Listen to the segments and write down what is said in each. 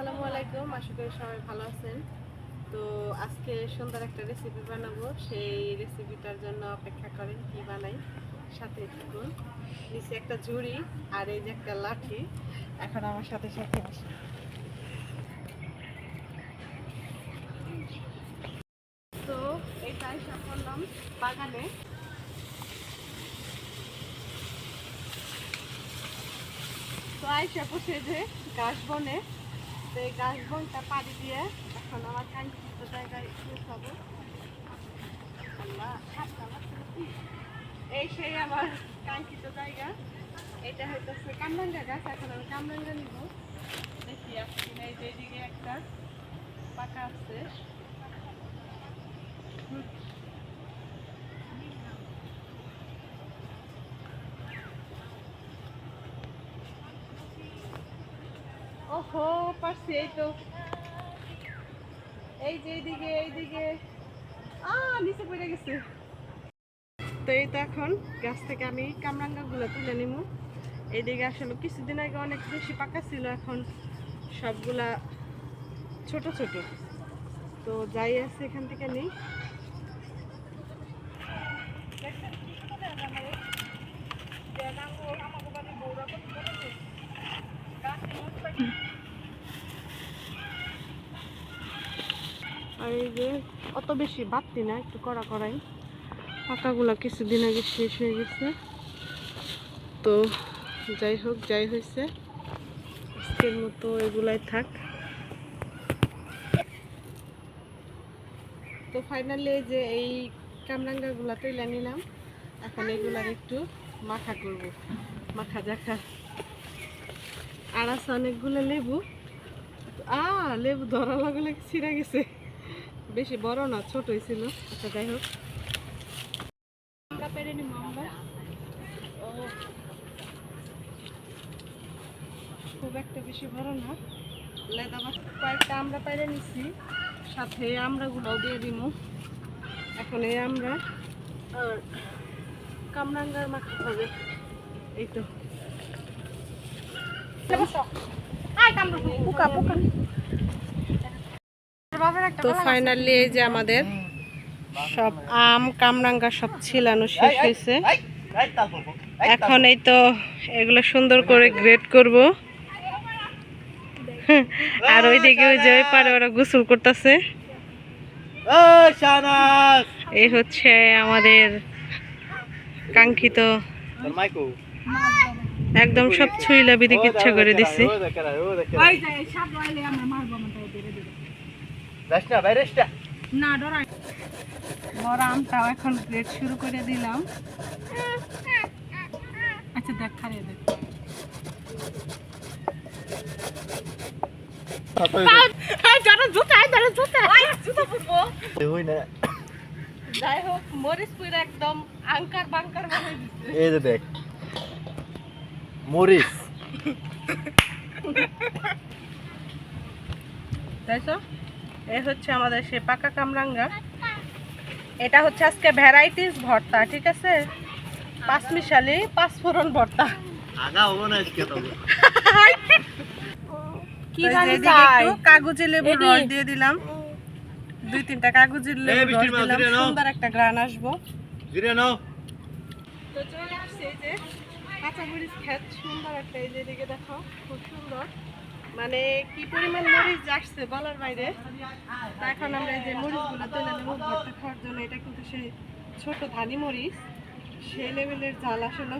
আসসালামু আলাইকুম, আশা করি সবাই ভালো আছেন। তো আজকে সুন্দর একটা রেসিপি বানাবো। সেই রেসিপিটার জন্য অপেক্ষা করেন কি বানাই। সাথে থাকুন। নিচে একটা ঝুড়ি আর এই যে একটা লাঠি। এখন আমার সাথে সাথে আসে। তো এটাই সব করলাম বাগানে। তো বসে যে গাছ বনে। তো এই গাছ বনটা পাড়ি দিয়ে এখন আমার কাঙ্ক্ষিত জায়গায় আল্লাহ, হাতটা এই সেই আমার কাঙ্ক্ষিত জায়গা। এটা হয়তো কামরাঙ্গা গাছ এখন আমি কামরাঙ্গা নিব। দেখি আসছি না এই একটা পাকা আছে। ওহো, পারছি, এই তো। এই যে এইদিকে এইদিকে। আ, নিচে পড়ে গেছে। তো এই তো এখন গাছ থেকে আমি কামরাঙ্গাগুলো তুলে নিব এইদিকে আসলে কিছুদিন আগে অনেক বেশি পাকা ছিল, এখন সবগুলা ছোট ছোট। তো যাই আছে এখান থেকে নিই আর এই যে অত বেশি বাড়তি না, একটু কড়া করাই পাকাগুলো কিছুদিন আগে শেষ হয়ে গেছে। তো যাই হোক, যাই হয়েছে। আজকের মতো এগুলাই থাক। তো ফাইনালি যে এই কামরাঙ্গাগুলো তুলে নিলাম। এখন এগুলার একটু মাখা করব। মাখা জাখা আর আছে অনেকগুলো লেবু। আ, লেবু ধরা লাগলে ছিঁড়ে গেছে। বেশি বড় না ছোট ছিল। আচ্ছা যাই হোক। খুব একটা বেশি বড় না। লেদা কয়েকটা আমরা পেরে নিছি। সাথে আমরাগুলোও দিয়ে দিব এখন এই আমরা আর কামরাঙ্গার মাখা হবে। এই তো। পোকা পোকা তো ফাইনালি এই যে আমাদের সব আম কামরাঙ্গা সব ছিলানো শেষ হয়েছে। এখন এই তো এগুলো সুন্দর করে গ্রেড করব। আর ওইদিকে ওই যে ওই পারে ওরা গোসল করতেছে। এই হচ্ছে আমাদের কাঙ্ক্ষিত একদম সব ছুইলা বিদিক ইচ্ছা করে দিছি। না ডরাই। বড় আমটাও এখন গ্রেড শুরু করে দিলাম। আচ্ছা দেখ খারিয়ে দেখ। যাই হোক মরিচপুর একদম আঙ্কার বাঙ্কার বানাই দিচ্ছে এই যে দেখ। মরিচ। তাইছো এই হচ্ছে আমাদের সে পাকা কামরাঙ্গা। এটা হচ্ছে আজকে ভ্যারাইটিস ভর্তা ঠিক আছে? পাঁচ মিশালি ভর্তা। আগা হব না আজকে তবে। কি জানি কাগজে লেবু রস দিয়ে দিলাম। দুই তিনটা কাগজের লেবু রস দিলাম। সুন্দর একটা গ্রান আসব। জিরে নাও। তো চলে আসছে এই যে কাঁচামরিচ খেত। সুন্দর একটা এই যে দেখো খুব সুন্দর। মানে কি পরিমাণ মরিচ আসছে বলার বাইরে এখন আমরা এই যে মরিচগুলো তুলে নেব ভর্তা খাওয়ার জন্য। এটা কিন্তু সেই ছোট ধানি মরিচ। সেই লেভেলের ঝাল আসলে।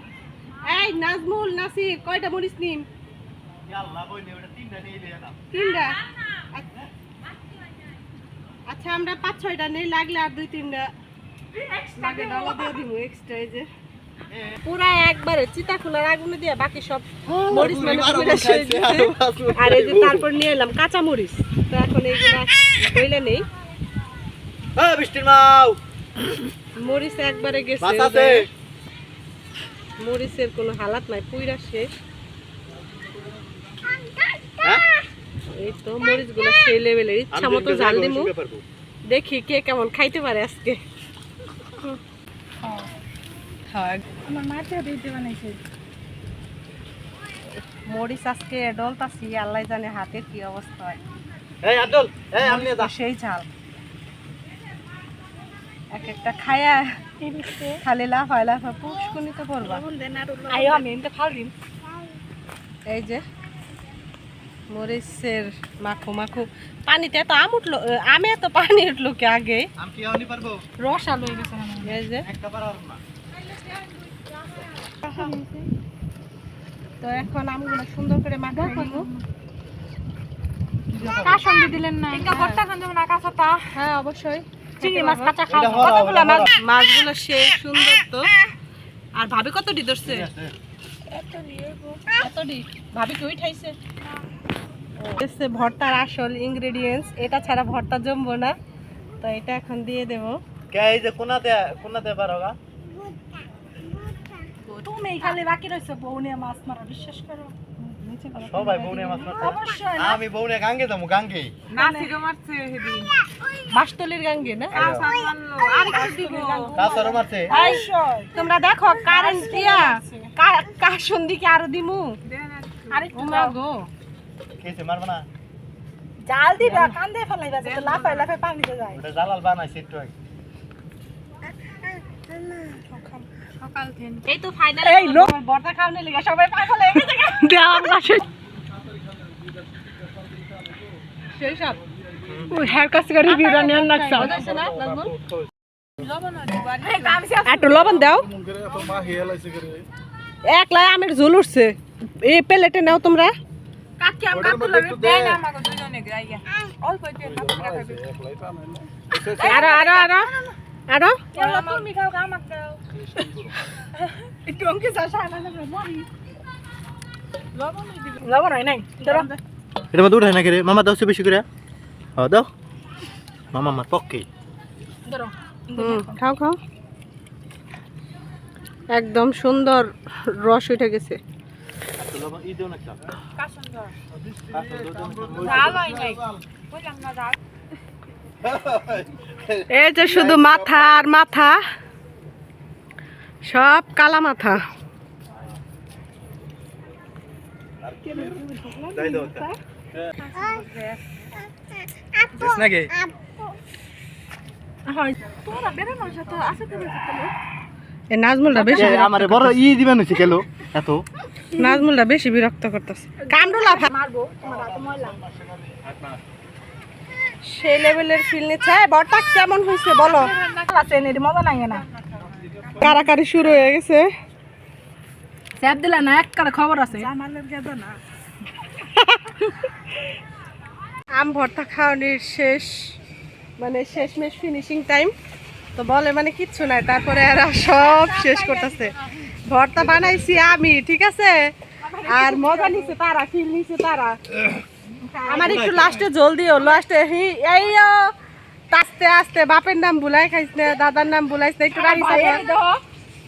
এই নাজমুল নাসির কয়টা মরিচ নিন তিনটা আচ্ছা। আচ্ছা আমরা পাঁচ ছয়টা নেই লাগলে আর দুই তিনটা লাগে ডালা দিয়ে দিব এক্সট্রা এই যে। পুরা একবারে চিতা খোলার আগুনে দিয়ে বাকি সব মরিচ মানে। আর এই যে তারপর নিয়ে এলাম কাঁচা মরিচ। তো এখন এইগুলা কইলে নেই। হ্যাঁ বৃষ্টির মাও মরিচ একবারে গেছে মরিচের কোনো হালাত নাই পুইরা শেষ। হ্যাঁ? এই তো মরিচগুলো সেই লেভেলের ইচ্ছা মতো জাল দিমু। দেখি কে কেমন খাইতে পারে আজকে। হ্যাঁ আমার মাঠে দিতে বানাইছে। মরিচ আজকে ডলতাছি আল্লাহ জানে হাতের কি অবস্থা হয়। এই আব্দুল এই আপনি তো সেই ঝাল। এক একটা খায়া খালি লাফায় লাফা পুষ্কুনি তো করবা আয়ো আমি এমনি খাল দিন। এই যে মরিচের মাখো মাখো। পানিতে এত আম উঠল আমে এত পানি উঠল কি আগে? আমি কি আনি পারব? রস আলু গেছে এই যে একটা না। তো এখন আমগুলো সুন্দর করে মাখাই নিব। কার সঙ্গে দিলেন না। খান যেমন আকাশ হ্যাঁ অবশ্যই। চিংড়ি মাছ কাঁচা খাও কতগুলো মাছ? মাছগুলো সুন্দর তো। আর ভাবি কত ডি ধরছে? এত ডি ভাবি এসে ভর্তার আসল ইনগ্রেডিয়েন্টস এটা ছাড়া ভর্তা জমবো না। তো এটা এখন দিয়ে দেব। কে এই যে কোনাতে কোনাতে পারোগা তুমি খালি বাকি রইছো বউনিয়া মাছ মারা বিশ্বাস করো। সবাই বউনে মাছ আমি বউনে গাঙ্গে যাব গাঙ্গে। না সিগো মারছে হেদিন বাসতলির গাঙ্গে না? দিব? মারছে। তোমরা দেখো কারেন্ট দিয়া কাশন দিকে আরও দিমু। আরে উমা গো। কেছে মারবা না। জাল দিবা কান্দে ফেলাইবা যাতে লাফাই লাফাই পানিতে যায়। ওটা জালাল বানাইছে একটু আগে। সকাল থেকে। এই তো ফাইনাল এই লোক- বর্তা খাওয়ানোর লেগে সবাই পাগল হয়ে গেছে দেওয়ার পাশে সেই সব। ওই হেয়ার কাছ করে বিরানি আন লাগছে একটু লবণ দাও। একলাই আমের ঝোল উঠছে। এই প্লেটে নাও তোমরা। কাটু কাটু আরও আরও আরও। আরও? লবণ হয় নাই এটা মধ্যে উঠাই না কে রে মামা দাও বেশি করে দাও। মামা আমার পক্ষে খাও খাও। একদম সুন্দর রস উঠে গেছে। এই যে শুধু মাথা আর মাথা সব কালা মাথা। নাকি? হয় নাজমুলটা বেশি আমারে বড় ই দিবেন হইছে কেন এত। নাজমুলটা বেশি বিরক্ত করতেছে। কামরুলা মারবো তোমার সেই লেভেলের ফিল নিচ্ছে। বরটা কেমন হয়েছে বলো? মজা লাগে না। কারাকারি শুরু হয়ে গেছে। স্যাপ দিলা না এক কারে খবর আছে। আমাদের গেদো না। আম ভর্তা খাওয়ানোর শেষ মানে শেষমেশ ফিনিশিং টাইম তো বলে মানে কিচ্ছু নাই তারপরে এরা সব শেষ করতেছে। ভর্তা বানাইছি আমি ঠিক আছে? আর মজা নিছে তারা ফিল নিছে তারা। আমার একটু লাস্টে জলদি ও লাস্টে হি এই আস্তে আস্তে বাপের নাম বুলাই খাইছ না দাদার নাম বুলাইছ না একটু রাখি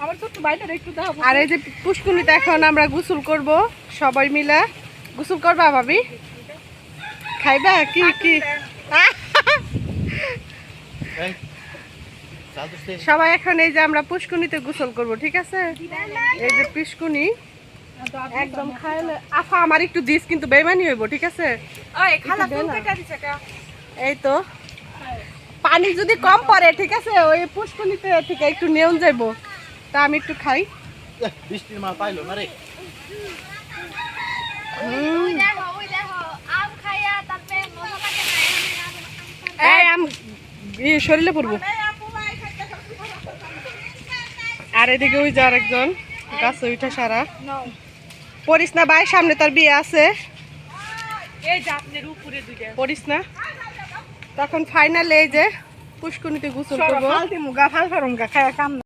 আমার তো একটু বাইরে একটু দাও আর এই যে পুষ্কুনিতে এখন আমরা গোসল করব সবাই মিলে। গোসল করবা ভাবি? খাইবা? কি কি? সবাই এখন এই যে আমরা পুষ্কুনিতে গোসল করব ঠিক আছে? এই যে পুষ্কুনি একদম খাইলে আফা আমার একটু দিস কিন্তু বেমানি হইব ঠিক আছে? এই তো। পানি যদি কম পড়ে ঠিক আছে? ওই পুষ্কুনিতে থেকে একটু নেউন যাইব। তা আমি একটু খাই। বৃষ্টির মা পাইলো না রে? শরীরে পড়ব। আর এদিকে ওই যে একজন গাছে উঠা সারা। পড়িস না ভাই সামনে তার বিয়ে আছে। পড়িস না। তখন ফাইনাল এই যে পুষ্কুনিতে গুছল করব।